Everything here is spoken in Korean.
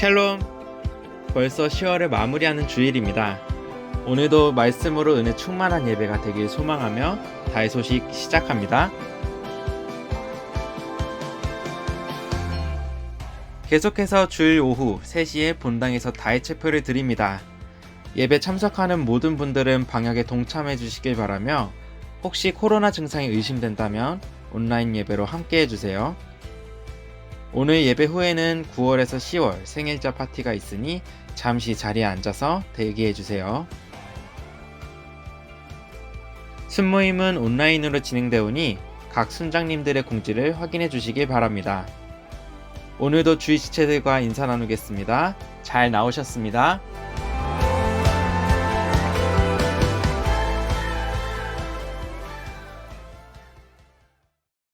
샬롬! 벌써 10월을 마무리하는 주일입니다. 오늘도 말씀으로 은혜 충만한 예배가 되길 소망하며 다의 소식 시작합니다. 계속해서 주일 오후 3시에 본당에서 다의 체표를 드립니다. 예배 참석하는 모든 분들은 방역에 동참해 주시길 바라며 혹시 코로나 증상이 의심된다면 온라인 예배로 함께 해주세요. 오늘 예배 후에는 9월에서 10월 생일자 파티가 있으니 잠시 자리에 앉아서 대기해 주세요. 순모임은 온라인으로 진행되오니 각 순장님들의 공지를 확인해 주시길 바랍니다. 오늘도 주의 지체들과 인사 나누겠습니다. 잘 나오셨습니다.